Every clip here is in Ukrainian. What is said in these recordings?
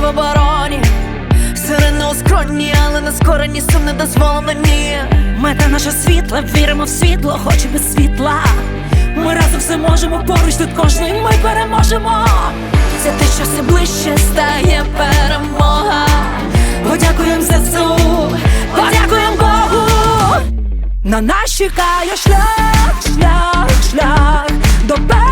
в обороні. Сирени оскронні, але не скорені, сум не дозволено ні. Мета наша світла, віримо в світло, хоч без світла. Ми разом все можемо, поруч тут кожний ми переможемо. Це те, що все ближче стає перемога. Подякуємо ЗСУ, подякуємо Богу. На нас чекає шлях, шлях, шлях до перемоги.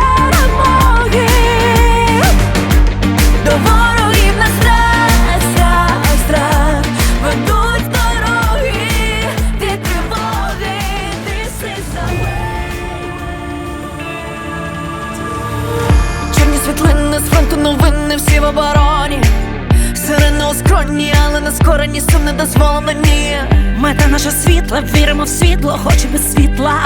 обороні. Сирени оскронні, але не скорені, сум не дозволено ні. Мета наша світла, віримо в світло, хоч без світла.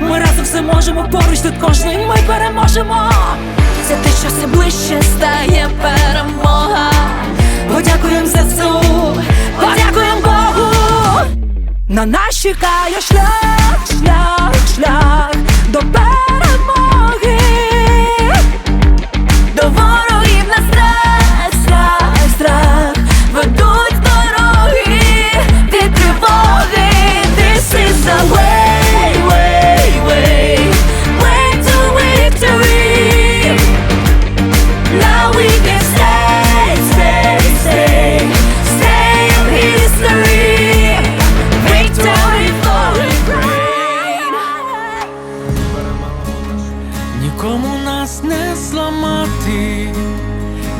Ми разом все можемо, поруч тут кожний ми переможемо. Це те, що все ближче стає перемога. Подякуємо ЗСУ, подякуємо Богу. На нас чекає шлях, шлях